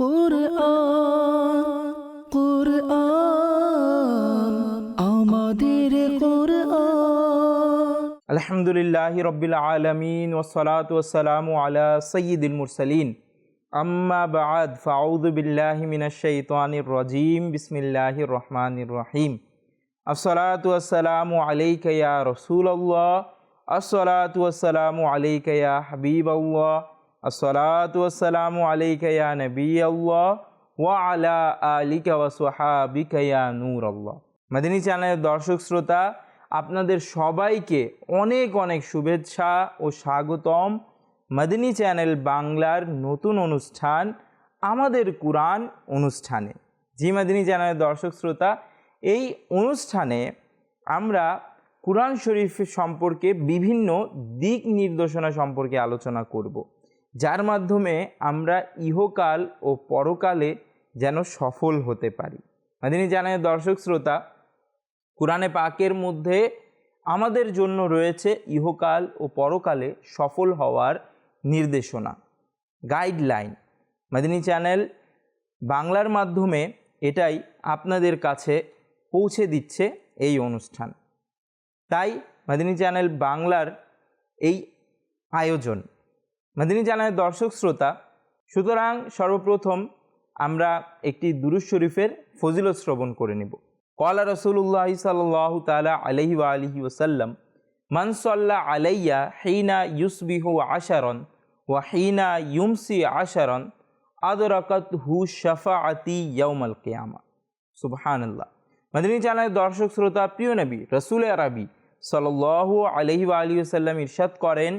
কোরআন কোরআন আমাদের কোরআন। আলহামদুলিল্লাহ রবিল আলমিন ওসলাত ওসালাম আলা সঈদুল মুরসলিন। আম্মা বাদ ফাউদু বিল্লাহ মিনাশাইতানির রাজিম। বিসমিল্লাহির রহমানির রহিম। আসসালাতু ওয়াসসালামু আলাইকা ইয়া রাসূলুল্লাহ। আসসালাতু ওয়াসসালামু আলাইকা ওয়া আলা মাদিনী চ্যানেলের দর্শক শ্রোতা, আপনাদের সবাইকে অনেক অনেক শুভেচ্ছা ও স্বাগতম। মাদিনী চ্যানেল বাংলার নতুন অনুষ্ঠান, আমাদের কোরআন অনুষ্ঠানে। জি মাদিনী চ্যানেলের দর্শক শ্রোতা, এই অনুষ্ঠানে আমরা কোরআন শরীফ সম্পর্কে বিভিন্ন দিক নির্দেশনা সম্পর্কে আলোচনা করব। যার মাধ্যমে আমরা ইহকাল ও পরকালে যেন সফল হতে পারি। মাদিনী চ্যানেলের দর্শক শ্রোতা, কোরআনে পাকের মধ্যে আমাদের জন্য রয়েছে ইহকাল ও পরকালে সফল হওয়ার নির্দেশনা, গাইডলাইন। মাদিনী চ্যানেল বাংলার মাধ্যমে এটাই আপনাদের কাছে পৌঁছে দিচ্ছে এই অনুষ্ঠান। তাই মাদিনী চ্যানেল বাংলার এই আয়োজন মাদিনী চ্যানেলের দর্শক, শ্রোতা, সুতরাং সর্বপ্রথম আমরা একটি দুরুজ শরীফের ফজিলত শ্রবণ করে নেব। কলা রসুল্লাহ সাল্লাহ তালা আলহি আলহি ওসাল্লাম মানসল্লা আলাইয়া হেইনা ইউসবিহু আশারন ওয়া হেইনা ইউমসি আশারন আদরাকাত হু শাফাআতি ইয়াউমাল কেয়ামা। সুবহানাল্লাহ। মাদিনী চ্যানেলের দর্শক, শ্রোতা, প্রিয় নবী, রসুল আরবি সাল্লাহ আলহি আলী সাল্লাম ইরশাদ করেন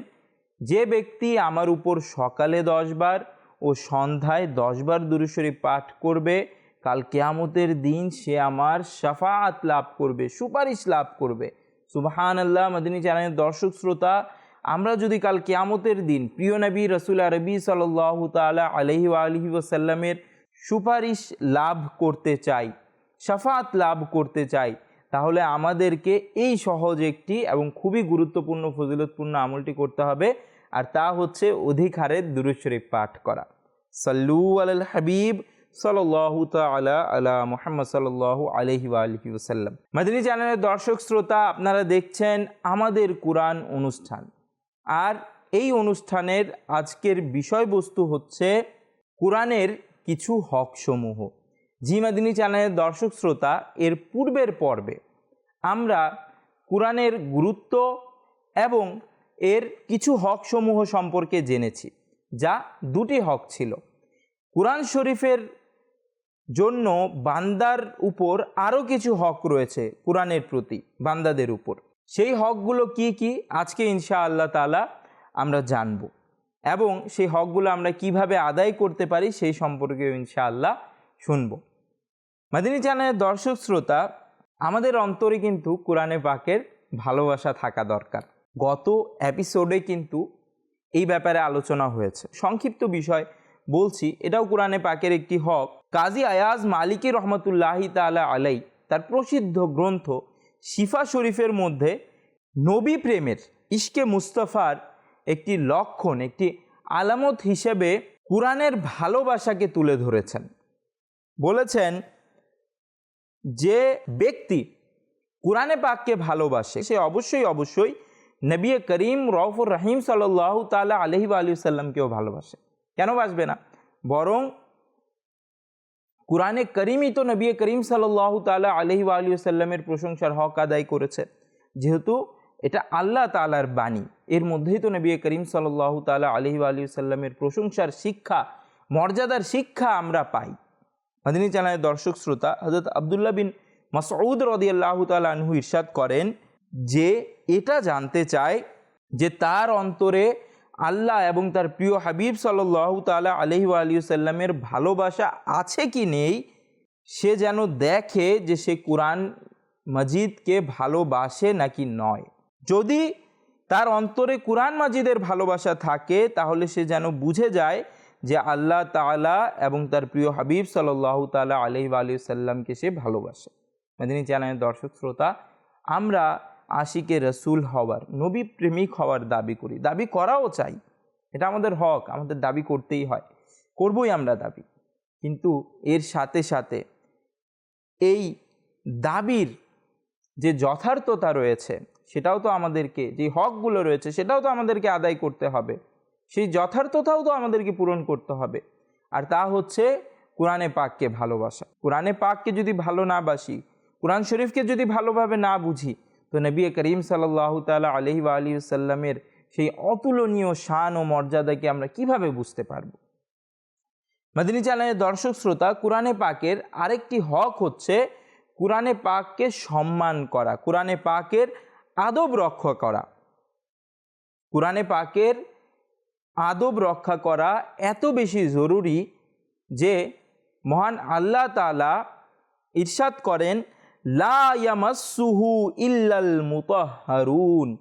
যে ব্যক্তি আমার উপর সকালে দশবার ও সন্ধ্যায় দশবার দুরুশরী পাঠ করবে, কাল কেয়ামতের দিন সে আমার সাফাত লাভ করবে, সুপারিশ লাভ করবে। সুবাহান আল্লাহ মদিনী চ্যানেলের দর্শক শ্রোতা, আমরা যদি কাল কেয়ামতের দিন প্রিয় নবী রসুল আরবি সাল্লাহ তালা আলহি আলহি ওসাল্লামের সুপারিশ লাভ করতে চাই সাফাত লাভ করতে চাই তাহলে আমাদেরকে এই সহজ একটি এবং খুবই গুরুত্বপূর্ণ ফজিলতপূর্ণ আমলটি করতে হবে। আর তা হচ্ছে অধিক হারে দুরুশরীফ পাঠ করা। সাল্লু আল হাবিব সাল্লাহু তালা আলা মোহাম্মদ সাল্লাহ আলহি আলহি ওসাল্লাম মাদিনী চ্যানেলের দর্শক শ্রোতা, আপনারা দেখছেন আমাদের কোরআন অনুষ্ঠান। আর এই অনুষ্ঠানের আজকের বিষয়বস্তু হচ্ছে কোরআনের কিছু হকসমূহ। জি মাদিনী চ্যানেলের দর্শক শ্রোতা, এর পূর্বের পর্বে আমরা কোরআনের গুরুত্ব এবং এর কিছু হকসমূহ সম্পর্কে জেনেছি, যা দুটি হক ছিল। কোরআন শরীফের জন্য বান্দার উপর আরও কিছু হক রয়েছে কোরআনের প্রতি, বান্দাদের উপর। সেই হকগুলো কি কি? আজকে ইনশা আল্লাহ তালা আমরা জানব এবং সেই হকগুলো আমরা কীভাবে আদায় করতে পারি সেই সম্পর্কেও ইনশাআল্লাহ শুনব। মাদিনী চ্যানেলের দর্শক শ্রোতা, আমাদের অন্তরে কিন্তু কোরআনে পাকের ভালোবাসা থাকা দরকার। গত এপিসোডে কিন্তু এই ব্যাপারে আলোচনা হয়েছে। সংক্ষিপ্ত বিষয় বলছি, এটাও কোরআনে পাকের একটি হক। কাজী আয়াজ মালিকি রহমতুল্লাহি তালা আলাই তার প্রসিদ্ধ গ্রন্থ শিফা শরীফের মধ্যে নবী প্রেমের ইশকে মুস্তফার একটি লক্ষণ, একটি আলামত হিসেবে কোরআনের ভালোবাসাকে তুলে ধরেছেন। বলেছেন যে ব্যক্তি কোরআনে পাককে ভালোবাসে, সে অবশ্যই অবশ্যই নবী করিম রফুর রহিম সাল্লাহ তালা আলহি আলী সাল্লামকেও ভালোবাসে। কেন বাসবে না? বরং কোরআনে করিমই তো নবী করিম সাল্লাহ তালা আলহি আলী সাল্লামের প্রশংসার হক আদায় করেছে। যেহেতু এটা আল্লাহ তালার বাণী, এর মধ্যেই তো নবী করিম সাল্লাহ তালা আলহি আলী সাল্লামের প্রশংসার শিক্ষা, মর্যাদার শিক্ষা আমরা পাই। মাদিনী চ্যানেলের দর্শক শ্রোতা হজরত আবদুল্লাহ বিন মাসউদ রদি আল্লাহ আনহু ইরশাদ করেন যে এটা জানতে চায় যে তার অন্তরে আল্লাহ এবং তার প্রিয় হাবিব সাল্লাহ তালা আলহি আলিয়াল্লামের ভালোবাসা আছে কি নেই, সে যেন দেখে যে সে কোরআন মজিদকে ভালোবাসে নাকি নয়। যদি তার অন্তরে কোরআন মাজিদের ভালোবাসা থাকে, তাহলে সে যেন বুঝে যায় যে আল্লাহ তালা এবং তার প্রিয় হাবিব সাল্লাহ তালা আলহি সাল্লামকে সে ভালোবাসে। মেদিনী চ্যানেলের দর্শক শ্রোতা, আমরা আশিকে রসুল হওয়ার, নবী প্রেমিক হওয়ার দাবি করি। দাবি করাও চাই। এটা আমাদের হক, আমাদের দাবি করতেই হয়। করবই আমরা দাবি। কিন্তু এর সাথে সাথে এই দাবির যে যথার্থতা রয়েছে, সেটাও তো আমাদেরকে, যে হকগুলো রয়েছে, সেটাও তো আমাদেরকে আদায় করতে হবে। সেই যথার্থতাও তো আমাদেরকে পূরণ করতে হবে। আর তা হচ্ছে কোরআনে পাককে ভালোবাসা। কোরআনে পাককে যদি ভালো না বাসি, কোরআন শরীফকে যদি ভালোভাবে না বুঝি, তো নবী করিম সাল্লাহ তালা আলহি আলী সাল্লামের সেই অতুলনীয় শান ও মর্যাদাকে আমরা কীভাবে বুঝতে পারব? মাদিনী চ্যানেলের দর্শক শ্রোতা, কোরআনে পাকের আরেকটি হক হচ্ছে কোরআনে পাককে সম্মান করা, কোরআনে পাকের আদব রক্ষা করা। কোরআনে পাকের আদব রক্ষা করা এত বেশি জরুরি যে মহান আল্লাহ তালা ইরশাদ করেন, লা ইয়ামাসসুহু ইল্লাল মুতাহারুন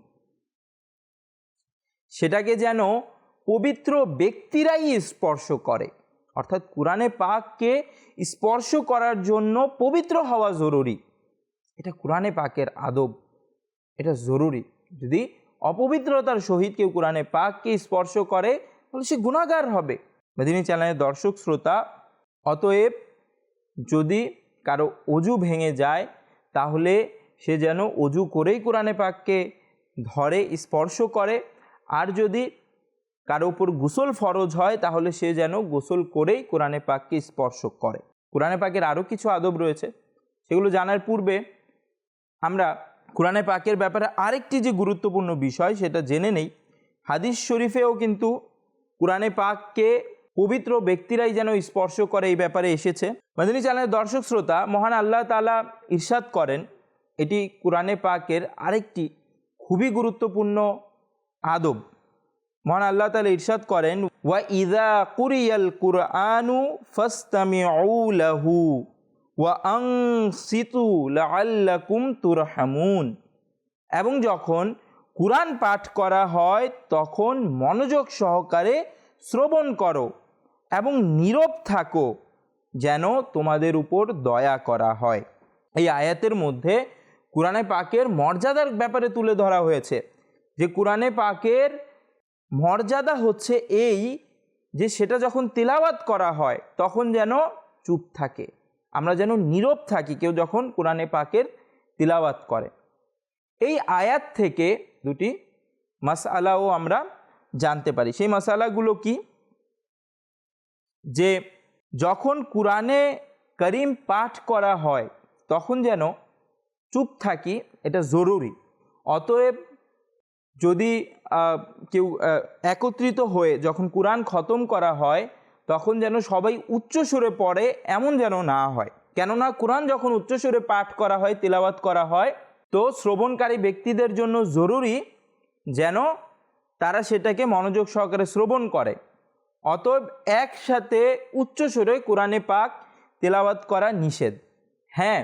সেটাকে যেন পবিত্র ব্যক্তিরাই স্পর্শ করে। অর্থাৎ কোরআনে পাককে স্পর্শ করার জন্য পবিত্র হওয়া জরুরি। এটা কোরআনে পাকের আদব। এটা জরুরি। যদি অপবিত্রতার সহিত কেউ কোরআনে পাককে স্পর্শ করে, তাহলে সে গুণাগার হবে। মেদিনী চ্যানেলের দর্শক, শ্রোতা, অতএব যদি কারও অজু ভেঙে যায়, তাহলে সে যেন অজু করেই কোরআনে পাককে ধরে, স্পর্শ করে। আর যদি কারও উপর গোসল ফরজ হয়, তাহলে সে যেন গোসল করেই কোরআনে পাককে স্পর্শ করে। কোরআনে পাকের আরও কিছু আদব রয়েছে। সেগুলো জানার পূর্বে আমরা কোরআনে পাকের ব্যাপারে আরেকটি যে গুরুত্বপূর্ণ বিষয়, সেটা জেনে নেই। হাদিস শরীফেও কিন্তু কোরআনে পাককে পবিত্র ব্যক্তিরাই যেন স্পর্শ করে এই ব্যাপারে এসেছে। মাদিনী চ্যানেলের দর্শক শ্রোতা, মহান আল্লাহ তালা ইরশাদ করেন, এটি কোরআনে পাকের আরেকটি খুবই গুরুত্বপূর্ণ আদব। মহান আল্লাহ তালা ইরশাদ করেন, ওয়া ইদা কুরিয়াল কুরআনু ফাস্তামিউ ওয়া তুরহামুন। এবং যখন কুরআন পাঠ করা হয়, তখন মনোযোগ সহকারে শ্রবণ করো এবং নীরব থাকো যেন তোমাদের উপর দয়া করা হয়। এই আয়াতের মধ্যে কোরআনে পাকের মর্যাদার ব্যাপারে তুলে ধরা হয়েছে যে কোরআনে পাকের মর্যাদা হচ্ছে এই যে সেটা যখন তিলাওয়াত করা হয়, তখন যেন চুপ থাকে। আমরা যেন নীরব থাকি কেউ যখন কোরআনে পাকের তিলাওয়াত করে। এই আয়াত থেকে দুটি মাসালাও আমরা জানতে পারি। সেই মশালাগুলো কি? যে যখন কোরআনে করিম পাঠ করা হয়, তখন যেন চুপ থাকি, এটা জরুরি। অতএব যদি কেউ একত্রিত হয়ে যখন কোরআন খতম করা হয় তখন যেন সবাই উচ্চ সুরে পড়ে, এমন যেন না হয়। কেননা কোরআন যখন উচ্চস্বরে পাঠ করা হয় তিলাবাত করা হয়, তো শ্রবণকারী ব্যক্তিদের জন্য জরুরি যেন তারা সেটাকে মনোযোগ সহকারে শ্রবণ করে। অতএব একসাথে উচ্চস্বরে কোরআনে পাক তেলাওয়াত করা নিষেধ। হ্যাঁ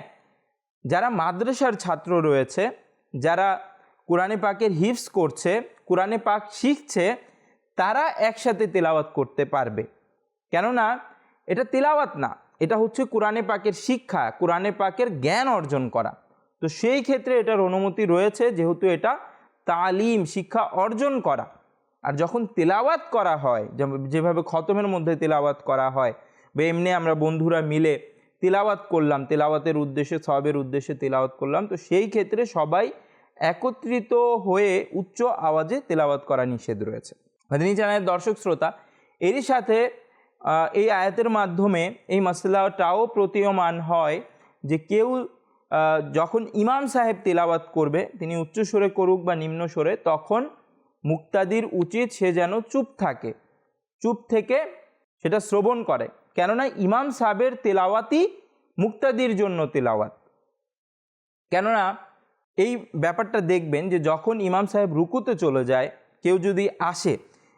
যারা মাদ্রাসার ছাত্র রয়েছে, যারা কোরআনে পাকের হিফস করছে, কোরআনে পাক শিখছে, তারা একসাথে তেলাওয়াত করতে পারবে। কেননা এটা তেলাওয়াত না, এটা হচ্ছে কোরআনে পাকের শিক্ষা, কোরআনে পাকের জ্ঞান অর্জন করা। তো সেই ক্ষেত্রে এটার অনুমতি রয়েছে যেহেতু এটা তালিম, শিক্ষা অর্জন করা। আর যখন তেলাওয়াত করা হয় যেভাবে খতমের মধ্যে তেলাওয়াত করা হয়, বা এমনি আমরা বন্ধুরা মিলে তেলাওয়াত করলাম, তেলাওয়াতের উদ্দেশ্যে, সবের উদ্দেশ্যে তেলাওয়াত করলাম, তো সেই ক্ষেত্রে সবাই একত্রিত হয়ে উচ্চ আওয়াজে তেলাওয়াত করা নিষেধ রয়েছে। মাদিনী চ্যানেলের দর্শক শ্রোতা, এরই সাথে এই আয়াতের মাধ্যমে এই মশলাটাও প্রতীয়মান হয় যে কেউ যখন ইমাম সাহেব তেলাওয়াত করবে, তিনি উচ্চ স্বরে করুক বা নিম্ন স্বরে, তখন মুক্তাদির উচিত সে যেন চুপ থাকে। চুপ থেকে সেটা শ্রবণ করে। কেননা ইমাম সাহেবের তেলাওয়াতই মুক্তাদির জন্য তেলাওয়াত। কেননা এই ব্যাপারটা দেখবেন যে যখন ইমাম সাহেব রুকুতে চলে যায়, কেউ যদি আসে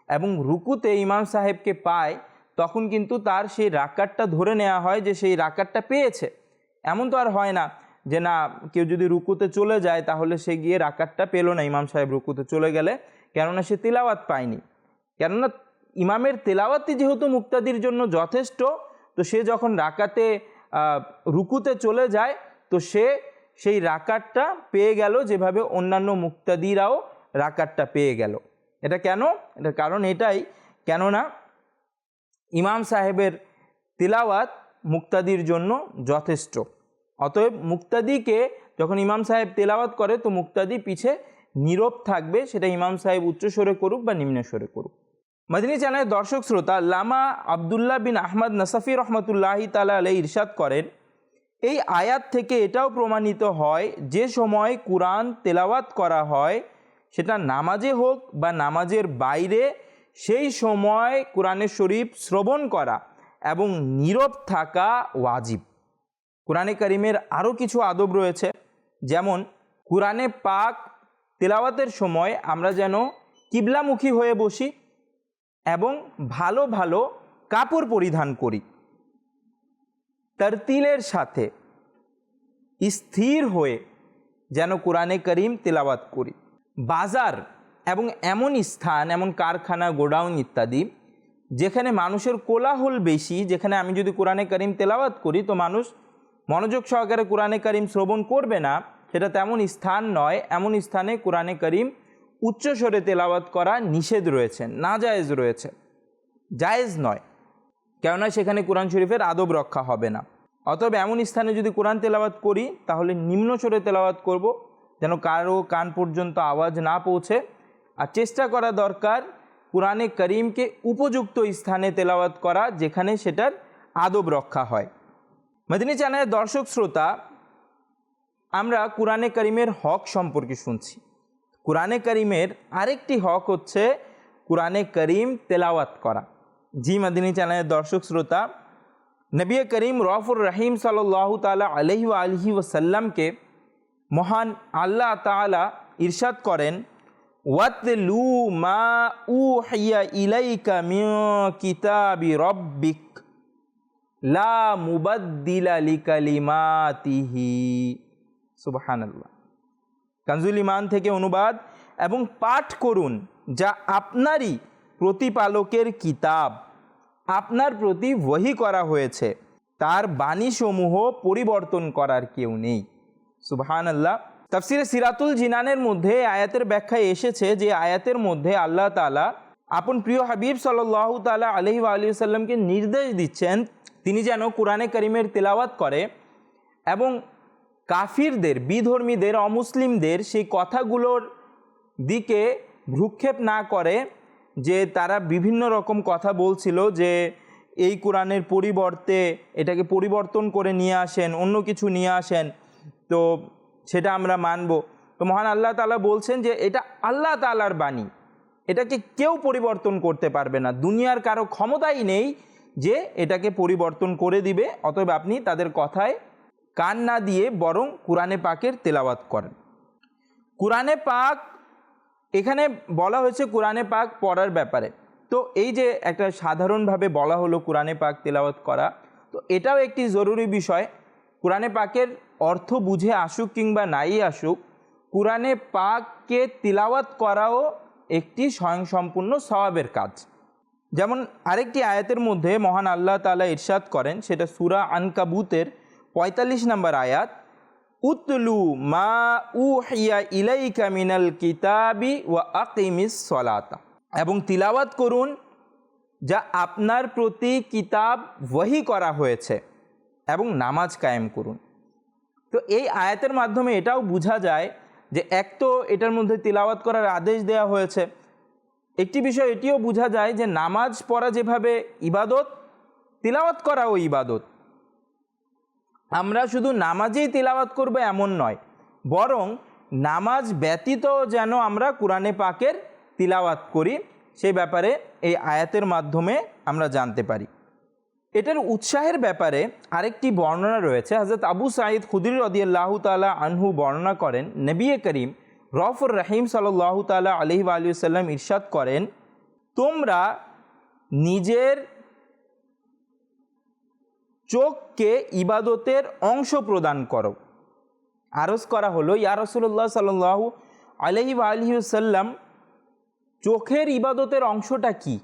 এবং রুকুতে ইমাম সাহেবকে পায় তখন কিন্তু তার সেই রাকারটা ধরে নেওয়া হয় যে সেই রাকারটা পেয়েছে। এমন তো আর হয় না যে না, কেউ যদি রুকুতে চলে যায় তাহলে সে গিয়ে রাকারটা পেল না, ইমাম সাহেব রুকুতে চলে গেলে। কেননা সে তিলাওয়াত পায়নি। কেননা ইমামের তেলাওয়াতই যেহেতু মুক্তাদির জন্য যথেষ্ট, তো সে যখন রাকাতে রুকুতে চলে যায়, তো সে সেই রাকারটা পেয়ে গেল যেভাবে অন্যান্য মুক্তাদিরাও রাকারটা পেয়ে গেল। এটা কেন? এটা কারণ এটাই। কেননা ইমাম সাহেবের তিলাওয়াত মুক্তাদির জন্য যথেষ্ট। অতএব মুক্তাদিকে যখন ইমাম সাহেব তেলাওয়াত করে, তো মুক্তাদি পিছে নীরব থাকবে, সেটা ইমাম সাহেব উচ্চস্বরে করুক বা নিম্নস্বরে করুক। মদিনী চ্যানেলের দর্শক শ্রোতা লামা আবদুল্লাহ বিন আহমদ নসাফি রহমতুল্লাহি তালা আলাই ইরশাদ করেন, এই আয়াত থেকে এটাও প্রমাণিত হয় যে সময় কোরআন তেলাওয়াত করা হয়, সেটা নামাজে হোক বা নামাজের বাইরে সেই সময় কোরআনের শরীফ শ্রবণ করা এবং নীরব থাকা ওয়াজিব। কোরআনে করিমের আরও কিছু আদব রয়েছে, যেমন কোরআনে পাক তেলাওয়াতের সময় আমরা যেন কিবলামুখী হয়ে বসি এবং ভালো ভালো কাপড় পরিধান করি। তরতিলের সাথে স্থির হয়ে যেন কোরআনে করিম তেলাওয়াত করি। বাজার এবং এমন স্থান, এমন কারখানা, গোডাউন ইত্যাদি যেখানে মানুষের কোলাহল বেশি, যেখানে আমি যদি কোরআনে করিম তেলাওয়াত করি তো মানুষ মনোযোগ সহকারে কোরআনে করিম শ্রবণ করবে না। সেটা তেমন স্থান নয়, এমন স্থানে কোরআনে করিম উচ্চস্বরে তেলাওয়াত করা নিষেধ রয়েছে না জায়েজ রয়েছে। জায়েজ নয়, কেননা সেখানে কোরআন শরীফের আদব রক্ষা হবে না। অতএব এমন স্থানে যদি কোরআন তেলাওয়াত করি, তাহলে নিম্ন স্বরে তেলাওয়াত করব, যেন কারও কান পর্যন্ত আওয়াজ না পৌঁছে আর চেষ্টা করা দরকার কোরআনে করিমকে উপযুক্ত স্থানে তেলাওয়াত করা, যেখানে সেটার আদব রক্ষা হয়। মদিনী চ্যানেলের দর্শক শ্রোতা, আমরা কোরআনে করিমের হক সম্পর্কে শুনছি। কোরআনে করিমের আরেকটি হক হচ্ছে কোরআনে করিম তেলাওয়াত করা। জি মাদিনী চ্যানেলের দর্শক শ্রোতা, নবী করিম রফুর রহিম সাল্লাহ তালা আলহি আলহি ওসাল্লামকে মহান আল্লাহ তালা ইরশাদ করেন ওয়াতলু মা উ হাইয়া ইলাইকা মিয় কিতাবি রব্বিক, লা মুবাদ্দিলা লিকালিমাতিহি। সুবহানাল্লাহ। কানজুল ইমান থেকে অনুবাদ এবং পাঠ করুন, যা আপনারই প্রতিপালকের কিতাব। আপনার প্রতি ওহি করা হয়েছে। তার বাণীসমূহ পরিবর্তন করার কেউ নেই। সুবহান আল্লাহ তাফসিরে সিরাতুল জিনানের মধ্যে আয়াতের ব্যাখ্যায় এসেছে যে আয়াতের মধ্যে আল্লাহ তালা আপন প্রিয় হাবিব সাল্লাহ তালা আলহি আলী সাল্লামকে নির্দেশ দিচ্ছেন, তিনি যেন কোরআনে করিমের তেলাওয়াত করে এবং কাফিরদের, বিধর্মীদের, অমুসলিমদের সেই কথাগুলোর দিকে ভ্রুক্ষেপ না করে যে তারা বিভিন্ন রকম কথা বলছিল যে এই কোরআনের পরিবর্তে এটাকে পরিবর্তন করে নিয়ে আসেন, অন্য কিছু নিয়ে আসেন। তো সেটা আমরা মানব। তো মহান আল্লাহ তালা বলছেন যে এটা আল্লাহ তালার বাণী। এটাকে কেউ পরিবর্তন করতে পারবে না। দুনিয়ার কারও ক্ষমতাই নেই যে এটাকে পরিবর্তন করে দিবে, অতএব আপনি তাদের কথায় কান না দিয়ে বরং কোরআনে পাকের তেলাওয়াত করেন। কোরআনে পাক, এখানে বলা হয়েছে কোরআনে পাক পড়ার ব্যাপারে। তো এই যে একটা সাধারণভাবে বলা হলো কোরআনে পাক তেলাওয়াত করা, তো এটাও একটি জরুরি বিষয়। কোরআনে পাকের অর্থ বুঝে আসুক কিংবা নাই আসুক, কোরআনে পাককে তিলাওয়াত করাও একটি স্বয়ংসম্পূর্ণ স্বভাবের কাজ। যেমন আরেকটি আয়াতের মধ্যে মহান আল্লাহ তালা ইরশাদ করেন, সেটা সুরা আনকাবুতের পঁয়তাল্লিশ নম্বর আয়াত, উতলু মা উ হিয়া ইলাইকা মিনাল কিতাবি ওয়া আকিমিস সলাতা। এবং তিলাওয়াত করুন, যা আপনার প্রতি কিতাব ওয়াহি করা হয়েছে, এবং নামাজ কায়েম করুন। তো এই আয়াতের মাধ্যমে এটাও বোঝা যায় যে এক তো এটার মধ্যে তিলাওয়াত করার আদেশ দেওয়া হয়েছে। একটি বিষয় এটিও বোঝা যায় যে নামাজ পড়া যেভাবে ইবাদত, তিলাওয়াত করাও ইবাদত। আমরা শুধু নামাজেই তিলাওয়াত করব এমন নয়, বরং নামাজ ব্যতীত যেন আমরা কোরআনে পাকের তিলাওয়াত করি সেই ব্যাপারে এই আয়াতের মাধ্যমে আমরা জানতে পারি। এটার উৎসাহের ব্যাপারে আরেকটি বর্ণনা রয়েছে। হজরত আবু সাঈদ খুদির রদিয়াল্লাহ তালা আনহু বর্ণনা করেন, নবী করিম রফর রহিম সাল্লাহ তালা আলহি আলিয়াল্লাম ইরশাদ করেন, তোমরা নিজের চোখকে ইবাদতের অংশ প্রদান করো। আরজ করা হলো, ইয়া রসুল্লাহ সাল্লাহ আলহি আলহিউসাল্লাম চোখের ইবাদতের অংশটা কি?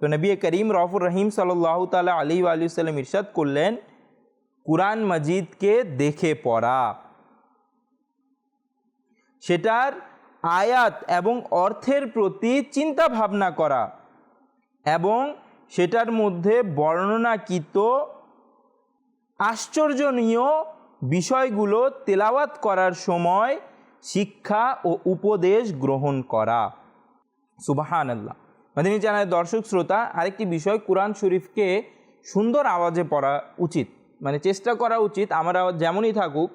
তো নবী করিম রফুর রহিম সাল্লাহ তালা আলী আলিয়াল্লাম ইরশাদ করলেন, কুরআন মজিদকে দেখে পড়া। সেটার আয়াত এবং অর্থের প্রতি চিন্তা ভাবনা করা এবং সেটার মধ্যে বর্ণনাকৃত আশ্চর্যনীয় বিষয়গুলো তেলাওয়াত করার সময় শিক্ষা ও উপদেশ গ্রহণ করা। সুবাহান আল্লাহ মাদিনী চ্যানেলের দর্শক শ্রোতা, আরেকটি বিষয়, কোরআন শরীফকে সুন্দর আওয়াজে পড়া উচিত। মানে চেষ্টা করা উচিত, আমার আওয়াজ যেমনই থাকুক,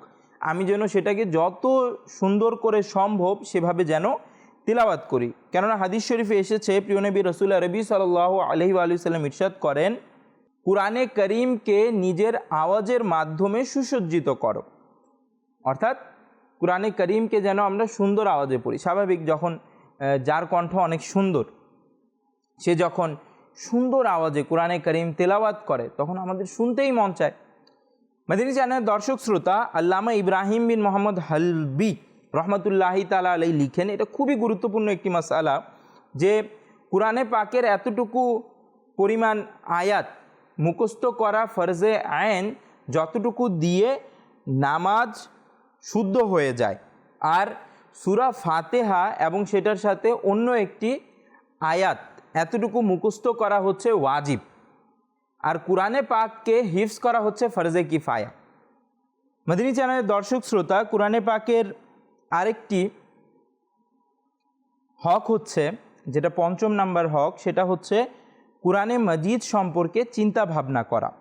আমি যেন সেটাকে যত সুন্দর করে সম্ভব সেভাবে যেন তিলাওয়াত করি। কেননা হাদিস শরীফে এসেছে, প্রিয় নবী রসুল আরবি সাল আলহি আলু সাল্লাম ইরশাদ করেন, কোরআনে করিমকে নিজের আওয়াজের মাধ্যমে সুসজ্জিত করো। অর্থাৎ কোরআনে করিমকে যেন আমরা সুন্দর আওয়াজে পড়ি। স্বাভাবিক যখন যার কণ্ঠ অনেক সুন্দর সে যখন সুন্দর আওয়াজে কোরআনে করিম তেলাওয়াত করে, তখন আমাদের শুনতেই মন চায়। মাদিনী চ্যানেলের দর্শক শ্রোতা আল্লামা ইব্রাহিম বিন মোহাম্মদ হালবি রহমতুল্লাহি তালা আলাই লিখেন, এটা খুবই গুরুত্বপূর্ণ একটি মশালা যে কোরআনে পাকের এতটুকু পরিমাণ আয়াত মুখস্থ করা ফরজে আইন যতটুকু দিয়ে নামাজ শুদ্ধ হয়ে যায়। আর সুরা ফাতেহা এবং সেটার সাথে অন্য একটি আয়াত এতটুকু মুখস্থ করা হচ্ছে ওয়াজিব। আর কোরআনে পাককে হিফস করা হচ্ছে ফরজে কিফায়া। মদিনী চ্যানেলের দর্শক শ্রোতা, কোরআনে পাকের আরেকটি হক হচ্ছে, যেটা পঞ্চম নাম্বার হক, সেটা হচ্ছে কোরআনে মজিদ সম্পর্কে চিন্তা ভাবনা করা।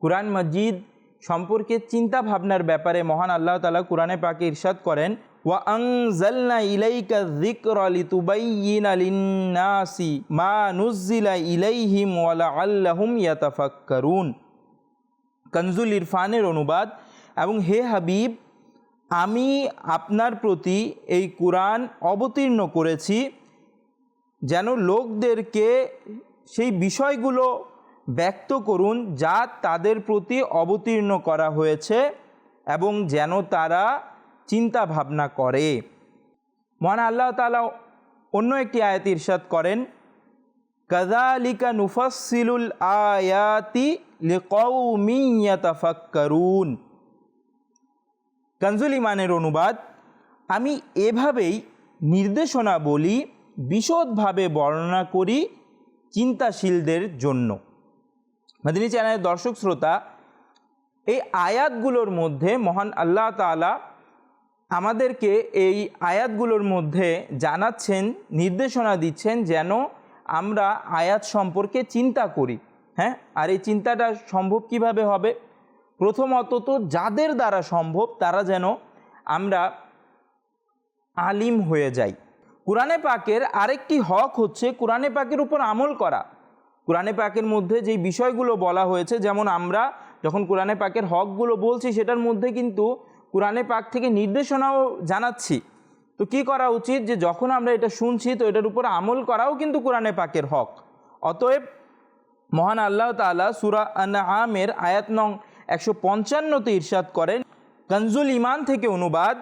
কোরআন মজিদ সম্পর্কে চিন্তা ভাবনার ব্যাপারে মহান আল্লাহ তালা কোরআনে পাকে ইরশাদ করেন ওয়া আনজালনা ইলাইকা যিকরা লিতুবাইয়িনা লিন-নাসি মা নুজ্জিলা ইলাইহিম ওয়া লাআল্লাহুম ইয়াতাফাক্কারুন কনজুল ইরফানের অনুবাদ এবং হে হাবিব আমি আপনার প্রতি এই কোরআন অবতীর্ণ করেছি যেন লোকদেরকে সেই বিষয়গুলো ব্যক্ত করুন যা তাদের প্রতি অবতীর্ণ করা হয়েছে এবং যেন তারা চিন্তা ভাবনা করে। মহান আল্লাহ তালা অন্য একটি আয়াত ইরশাদ করেন কাদালিকা নুফাসিলুল আয়াতি লিকৌমি ইয়াতাফাক্কারুন। কনজুল ইমানের অনুবাদ, আমি এভাবেই নির্দেশনা বলি, বিশদভাবে বর্ণনা করি চিন্তাশীলদের জন্য। মাদিনী চ্যানেলের দর্শক শ্রোতা, এই আয়াতগুলোর মধ্যে মহান আল্লাহ তালা আমাদেরকে এই আয়াতগুলোর মধ্যে জানাচ্ছেন, নির্দেশনা দিচ্ছেন যেন আমরা আয়াত সম্পর্কে চিন্তা করি। হ্যাঁ? আর এই চিন্তাটা সম্ভব কীভাবে হবে? প্রথমত তো যাদের দ্বারা সম্ভব তারা যেন আমরা আলিম হয়ে যাই। কোরআনে পাকের আরেকটি হক হচ্ছে কোরআনে পাকের উপর আমল করা। কোরআনে পাকের মধ্যে যেই বিষয়গুলো বলা হয়েছে, যেমন আমরা যখন কোরআনে পাকের হকগুলো বলছি, সেটার মধ্যে কিন্তু কোরআনে পাক থেকে নির্দেশনাও জানাচ্ছি। তো কি করা উচিত যে যখন আমরা এটা শুনছি, তো এটার উপর আমল করাও কিন্তু কোরআনে পাকের হক। অতএব মহান আল্লাহ তাআলা সুরা আমের আয়াত নং একশো পঞ্চান্নতে ইরশাদ করেন কনজুল ইমান থেকে অনুবাদ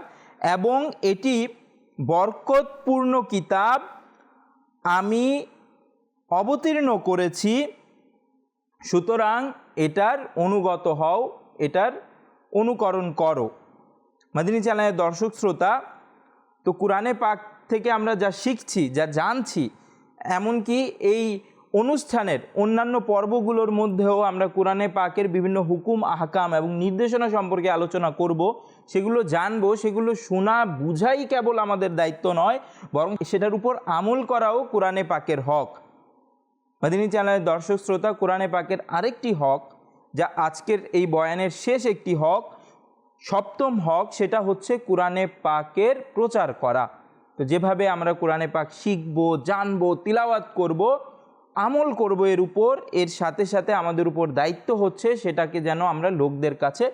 এবং এটি বরকতপূর্ণ কিতাব আমি অবতীর্ণ করেছি, সুতরাং এটার অনুগত হও, এটার অনুকরণ করো। মাদিনী চ্যানেলের দর্শক শ্রোতা, তো কোরআনে পাক থেকে আমরা যা শিখছি, যা জানছি, এমনকি এই অনুষ্ঠানের অন্যান্য পর্বগুলোর মধ্যেও আমরা কোরআনে পাকের বিভিন্ন হুকুম, আহকাম এবং নির্দেশনা সম্পর্কে আলোচনা করব। সেগুলো জানব, সেগুলো শোনা বুঝাই কেবল আমাদের দায়িত্ব নয়, বরং সেটার উপর আমল করাও কোরআনে পাকের হক। মাদিনী চ্যানেলের দর্শক শ্রোতা, কোরআনে পাকের আরেকটি হক, যা আজকের এই বয়ানের শেষ একটি হক সপ্তম হক সেটা হচ্ছে কোরআনে পাকের প্রচার করা। তো যেভাবে আমরা কোরআনে পাক শিখব, জানব, তিলাওয়াত করব, আমল করব এর উপর, এর সাথে সাথে আমাদের উপর দায়িত্ব হচ্ছে সেটাকে যেন আমরা লোকদের কাছে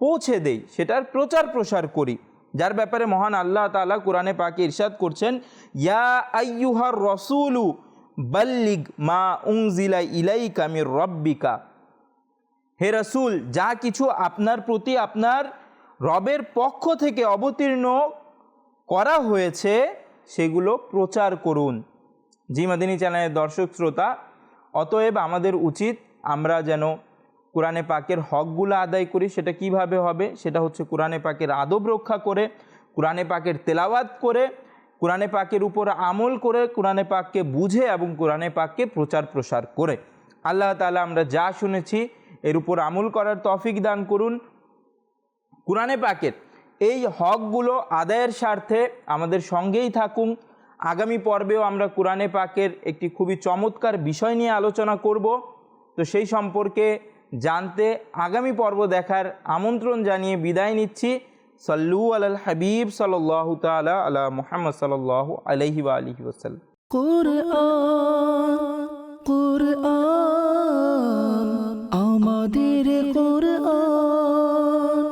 পৌঁছে দেই, সেটার প্রচার প্রসার করি। যার ব্যাপারে মহান আল্লাহ তাআলা কোরআনে পাকে ইরশাদ করছেন, ইয়া আইয়ুহার রসুলু বাল্লিগ মা উংজিলা ইলাইকা মির রব্বিকা। হে রসুল, যা কিছু আপনার প্রতি আপনার রবের পক্ষ থেকে অবতীর্ণ করা হয়েছে, সেগুলো প্রচার করুন। জি মাদিনী চ্যানেলের দর্শক শ্রোতা, অতএব আমাদের উচিত আমরা যেন কোরআনে পাকের হকগুলো আদায় করি, সেটা কীভাবে হবে? সেটা হচ্ছে কোরআনে পাকের আদব রক্ষা করে, কোরআনে পাকের তেলাওয়াত করে, কোরআনে পাকের উপর আমল করে, কোরআনে পাককে বুঝে এবং কোরআনে পাককে প্রচার প্রসার করে। আল্লাহ তালা আমরা যা শুনেছি, এর উপর আমল করার তফিক দান করুন। কোরআনে পাকের এই হকগুলো আদায়ের স্বার্থে আমাদের সঙ্গেই থাকুন। আগামী পর্বেও আমরা কোরআনে পাকের একটি খুবই চমৎকার বিষয় নিয়ে আলোচনা করব। তো সেই সম্পর্কে জানতে আগামী পর্ব দেখার আমন্ত্রণ জানিয়ে বিদায় নিচ্ছি। সল্লু আল হাবিব সাল্লাহ তালা আলা মুহাম্মদ সাল্লাহ আলহি আলহি ওসাল্লাম